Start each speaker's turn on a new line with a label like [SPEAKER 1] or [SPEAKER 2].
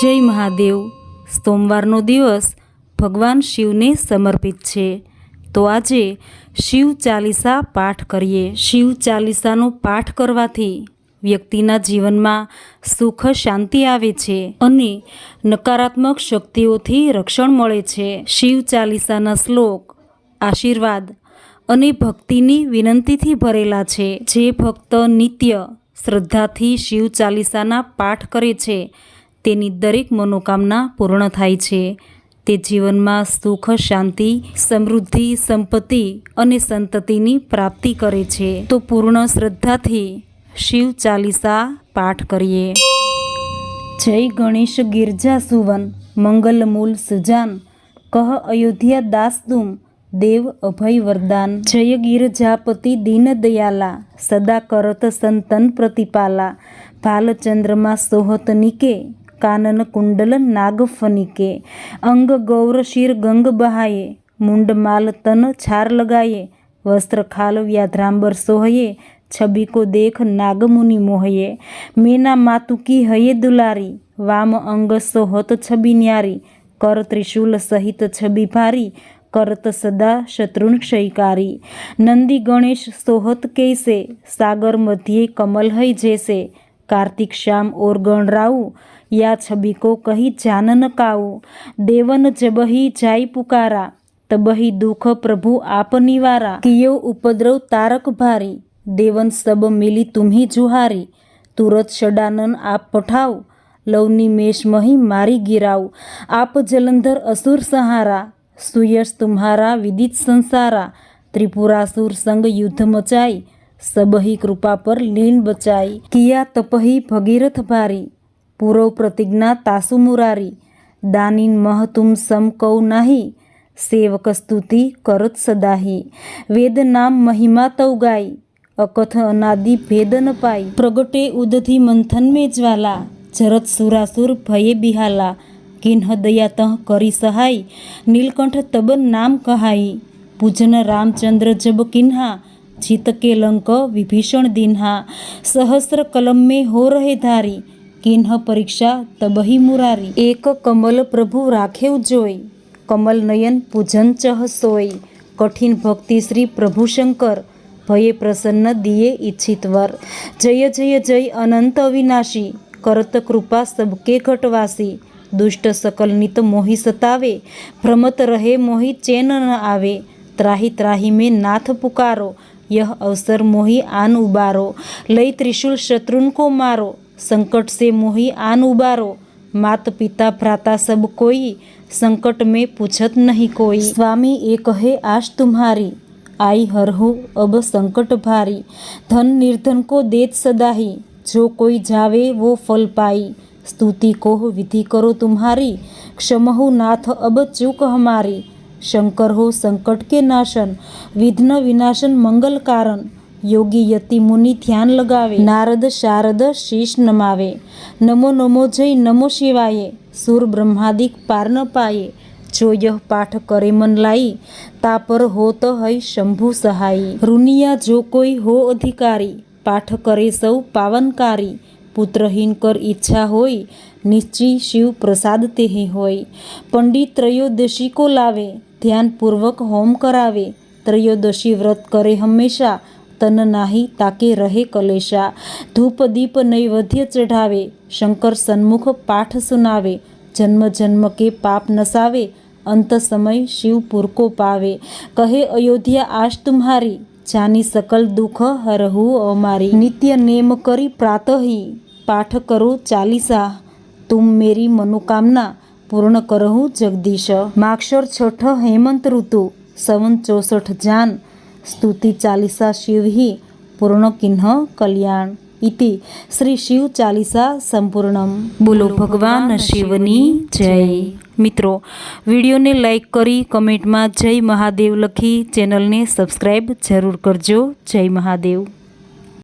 [SPEAKER 1] જય મહાદેવ. સોમવારનો દિવસ ભગવાન શિવને સમર્પિત છે. તો આજે શિવ ચાલીસા પાઠ કરીએ. શિવ ચાલીસાનો પાઠ કરવાથી વ્યક્તિના જીવનમાં સુખ શાંતિ આવે છે અને નકારાત્મક શક્તિઓથી રક્ષણ મળે છે. શિવ ચાલીસાના શ્લોક, આશીર્વાદ અને ભક્તિની વિનંતીથી ભરેલા છે. જે ભક્ત નિત્ય શ્રદ્ધાથી શિવ ચાલીસાના પાઠ કરે છે તેની દરેક મનોકામના પૂર્ણ થાય છે. તે જીવનમાં સુખ, શાંતિ, સમૃદ્ધિ, સંપત્તિ અને સંતતિની પ્રાપ્તિ કરે છે. તો પૂર્ણ શ્રદ્ધાથી શિવ ચાલીસા પાઠ કરીએ. જય ગણેશ ગિરજા સુવન, મંગલ મૂલ સુજાન, કહ અયોધ્યા દાસ તુમ દેવ અભય વરદાન. જય ગિરજાપતિ દીન દયાલા, સદા કરત સંતન પ્રતિપાલા. ભાલચંદ્રમાં સોહત નિકે કાનન કુંડલ નાગ ફનિકે અંગ ગૌર શિર ગંગ બહાયે, મુંડ માલ તન છાર લગાયે, વસ્ત્ર ખાલ વ્યાધ્રાંબર સોહયે, છબી કો દેખ નાગમુનિ મોહયે, મેના માતુકી હયે દુલારી, વામ અંગ સોહત છબી ન્યારી, કર ત્રિશુલ સહિત છબી ભારી, કરત સદા શત્રુન ક્ષયકારી. નંદી ગણેશ સોહત કૈસે, સાગર મધ્યે કમલ હૈ જેસે, કાર્તિક શ્યામ ઓર ગણ રાઉ યા છબીકો કહી જાનન કાઉ, દેવન જબહી જાય પુકારા, તબહી દુઃખ પ્રભુ આપ નિવારા કિયો ઉપદ્રવ તારક ભારી, દેવન સબ મિલી તુમ્હી જુહારી, તુરત ષડાનન આપ પઠાવ લવની મેષ મહી મારી ગિરાવ આપ જલંધર અસુર સહારા, સુયશ તુમ્હારા વિદિત સંસારા ત્રિપુરાસુર સંગ યુદ્ધ મચાઈ સબહી કૃપા પર લીન બચાઈ. કિયા તપહી ભગીરથ ભારી પૂર્વ પ્રતિજ્ઞા તાસુ મુરારી. દાનીન મહતુમ સમ કૌ નાહી. સેવક સ્તુતિ કરત સદાહી. વેદ નામ મહિમા તૌ ગાઈ. અકથ અનાદિ ભેદન પાઈ. પ્રગટે ઉદધિ મંથન મે જ્વાલા જરત સુરાસુર ભયે બિહાલા. કિન્હ દયા તહ કરી સહાય. નીલકંઠ તબ નામ કહાઈ. પૂજન રામચંદ્ર જબ કિન્હા. જીત કે લંક વિભીષણ દિન્હા. સહસ્ર કલમ મેં હો રહે ધારી. કિન્હ પરીક્ષા તબહી મુરારી. એક કમલ પ્રભુ રાખેવ જોઈ. કમલ નયન પૂજન ચહસોય કઠિન ભક્તિ શ્રી પ્રભુશંકર ભયે પ્રસન્ન દિયે ઈચ્છિત વર. જય જય જય અનંત અવિનાશી. કરત કૃપા સબકે ઘટવાસી. દુષ્ટ સકલ નિત મોહી સતાવે. ભ્રમત રહે મોહી ચેન ન આવે. ત્રાહી ત્રાહી મેં નાથ પુકારો. યહ અવસર મોહી આન ઉબારો. લઈ ત્રિશુલ શત્રુન કો મારો. संकट से मोही आन उबारो। मात पिता भ्राता सब कोई, संकट में पूछत नहीं कोई। स्वामी एक है आश तुम्हारी। आई हर हो अब संकट भारी। धन निर्धन को देत सदाही। जो कोई जावे वो फल पाई। स्तुति को विधि करो तुम्हारी। क्षम हो नाथ अब चूक हमारी। शंकर हो संकट के नाशन। विघ्न विनाशन मंगल कारण। યોગી યતિ મુનિ ધ્યાન લગાવે. નારદ શારદ શીશ નમાવે. નમો નમો જય નમો શિવાય. સુર બ્રહ્માદિક પાર ન પાયે. જો યહ પાઠ કરે મન લાઈ. તાપર હોત હૈ શંભુ સહાય. ઋનિયા જો કોઈ હો અધિકારી. પાઠ કરે સૌ પાવનકારી. પુત્રહીન કર ઈચ્છા હોય. નિશ્ચય શિવ પ્રસાદ તે હોય. પંડિત ત્રયોદશી કો લાવે. ધ્યાનપૂર્વક હોમ કરાવે. ત્રયોદશી વ્રત કરે હંમેશા. તન નાહી તાકે રહે કલેશા, ધૂપ દીપ નૈવધ્ય ચઢાવે, શંકર સન્મુખ પાઠ સુનાવે, જન્મ જન્મ કે પાપ નસાવે, અંત સમય શિવ પુરકો પાવે, કહે અયોધ્યા આશ તુમ્હારી, જાની સકલ દુઃખ હરહુ અમારી. નિત્ય નેમ કરી પ્રાતહી, પાઠ કરો ચાલીસા, તુમ મેરી મનોકામના પૂર્ણ કરહું જગદીશ. માક્ષર છઠ હેમંત ઋતુ, સવન ચોસઠ જાન સ્તુતિ ચાલીસા શિવહી પૂર્ણ કિન્હ કલ્યાણ. ઇતિ શ્રી શિવ ચાલીસા સંપૂર્ણમ. બોલો ભગવાન શિવની જય. મિત્રો, વિડીયોને લાઈક કરી કમેન્ટમાં જય મહાદેવ લખી, ચેનલને સબસ્ક્રાઈબ જરૂર કરજો. જય મહાદેવ.